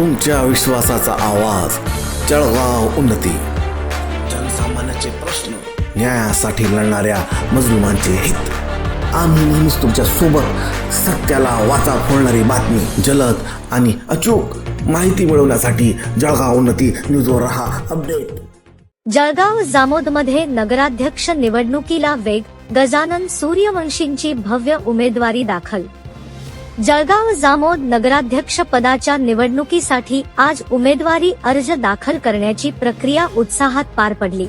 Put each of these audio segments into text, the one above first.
तुमच्या विश्वासाचा आवाज जळगाव उन्नती. जनसामान्याचे प्रश्न न्यायासाठी लढणाऱ्या मजलुमांचे हित. आम्ही नेहमीच तुमच्यासोबत सत्याला वाचा फोडणारी बातमी जलद आणि अचूक माहिती मिळवण्यासाठी जळगाव उन्नती न्यूजवर रहा अपडेट. जळगाव जामोदमध्ये नगराध्यक्ष निवडणुकीला वेग गजानन सूर्यवंशींची भव्य उमेदवारी दाखल. जळगाव जामोद नगराध्यक्ष पदाच्या निवडणुकीसाठी आज उमेदवारी अर्ज दाखल करण्याची प्रक्रिया उत्साहात पार पडली.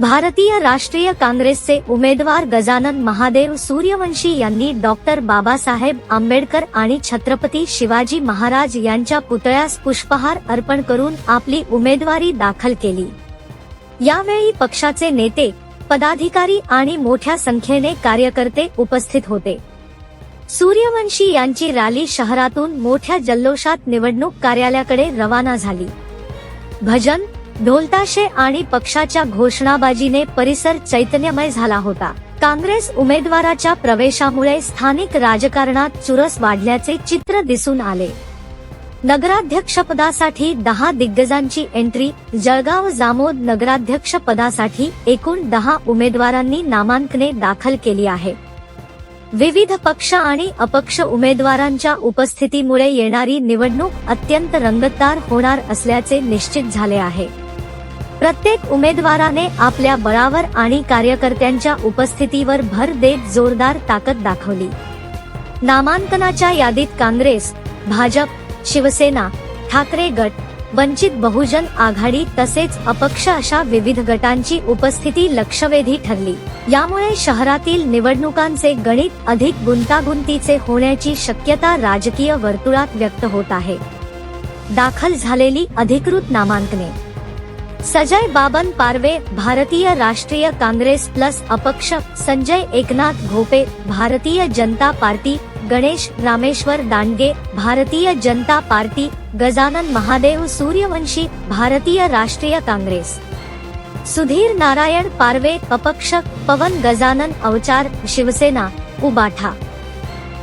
भारतीय राष्ट्रीय काँग्रेसचे उमेदवार गजानन महादेव सूर्यवंशी यांनी डॉक्टर बाबासाहेब आंबेडकर आणि छत्रपती शिवाजी महाराज यांच्या पुतळ्यास पुष्पहार अर्पण करून आपली उमेदवारी दाखल केली. यावेळी पक्षाचे नेते पदाधिकारी आणि मोठ्या संख्येने कार्यकर्ते उपस्थित होते. सूर्यवंशी यांची रॅली शहरातून मोठ्या जल्लोषात निवडणूक कार्यालयाकडे रवाना झाली. भजन ढोलताशे आणि पक्षाच्या घोषणाबाजीने परिसर चैतन्यमय झाला होता. काँग्रेस उमेदवाराच्या प्रवेशामुळे स्थानिक राजकारणात चुरस वाढल्याचे चित्र दिसून आले. नगराध्यक्षपदासाठी दहा दिग्गजांची एंट्री जळगाव जामोद नगराध्यक्ष पदासाठी एकूण दहा उमेदवारांनी नामांकने दाखल केली आहे. विविध पक्ष आणि अपक्ष उमेदवारांच्या उपस्थितीमुळे येणारी निवडणूक अत्यंत रंगतदार होणार असल्याचे निश्चित झाले आहे. प्रत्येक उमेदवाराने आपल्या बळावर आणि कार्यकर्त्यांच्या उपस्थितीवर भर देत जोरदार ताकद दाखवली. नामांकनाच्या यादीत काँग्रेस भाजप शिवसेना ठाकरे गट वंचित बहुजन आघाडी तसेच अपक्ष अशा विविध गटांची उपस्थिती लक्षवेधी ठरली. यामुळे शहरातील निवडणुकांचे गणित अधिक गुंतागुंतीचे होण्याची शक्यता राजकीय वर्तुळात व्यक्त होत आहे. दाखल झालेली अधिकृत नामांकने. सजय बाबन पारवे भारतीय राष्ट्रीय काँग्रेस प्लस अपक्ष संजय एकनाथ घोपे भारतीय जनता पार्टी गणेश रामेश्वर दांडगे भारतीय जनता पार्टी गजानन महादेव सूर्यवंशी भारतीय राष्ट्रीय काँग्रेस. सुधीर नारायण पारवे अपक्ष पवन गजानन अवचार शिवसेना उबाठा.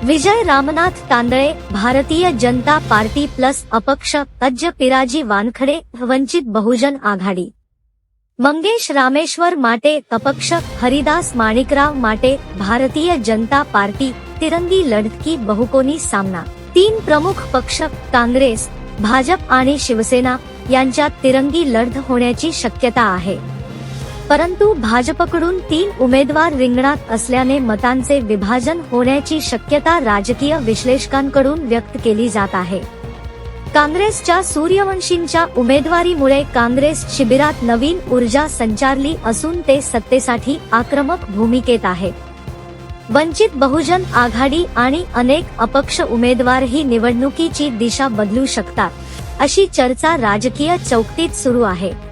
विजय रामनाथ तांदळे भारतीय जनता पार्टी प्लस अपक्ष अज्ज पिराजी वानखडे वंचित बहुजन आघाडी. मंगेश रामेश्वर माटे अपक्ष हरिदास माणिकराव माटे भारतीय जनता पार्टी तिरंगी लढत बहुकोनी सामना. तीन प्रमुख पक्ष काँग्रेस भाजप आणि शिवसेना यांच्यात तिरंगी लढत होण्याची शक्यता आहे. परंतु भाजपकडून तीन उमेदवार रिंगणात असल्याने मतांचे विभाजन होण्याची शक्यता राजकीय विश्लेषकांकडून व्यक्त केली जात आहे. काँग्रेसच्या सूर्यवंशींच्या उमेदवारीमुळे काँग्रेस शिबिरात नवीन ऊर्जा संचारली असून ते सत्तेसाठी आक्रमक भूमिकेत आहे. वंचित बहुजन आघाडी आणि अनेक अपक्ष उमेदवारही निवडणुकीची दिशा बदलू शकतात अशी चर्चा राजकीय चौकटीत सुरू आहे.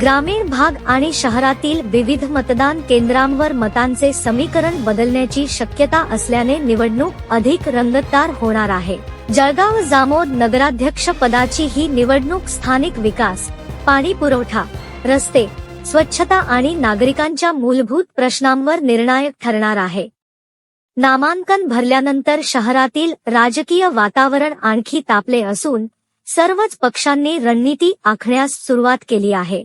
ग्रामीण भाग आणि शहरातील विविध मतदान केंद्रांवर मतांचे समीकरण बदलण्याची शक्यता असल्याने निवडणूक अधिक रंगतदार होणार आहे. जळगाव जामोद नगराध्यक्ष पदाची ही निवडणूक स्थानिक विकास पाणी पुरवठा रस्ते स्वच्छता आणि नागरिकांच्या मूलभूत प्रश्नांवर निर्णायक ठरणार आहे. नामांकन भरल्यानंतर शहरातील राजकीय वातावरण आणखी तापले असून सर्वच पक्षांनी रणनीती आखण्यास सुरुवात केली आहे.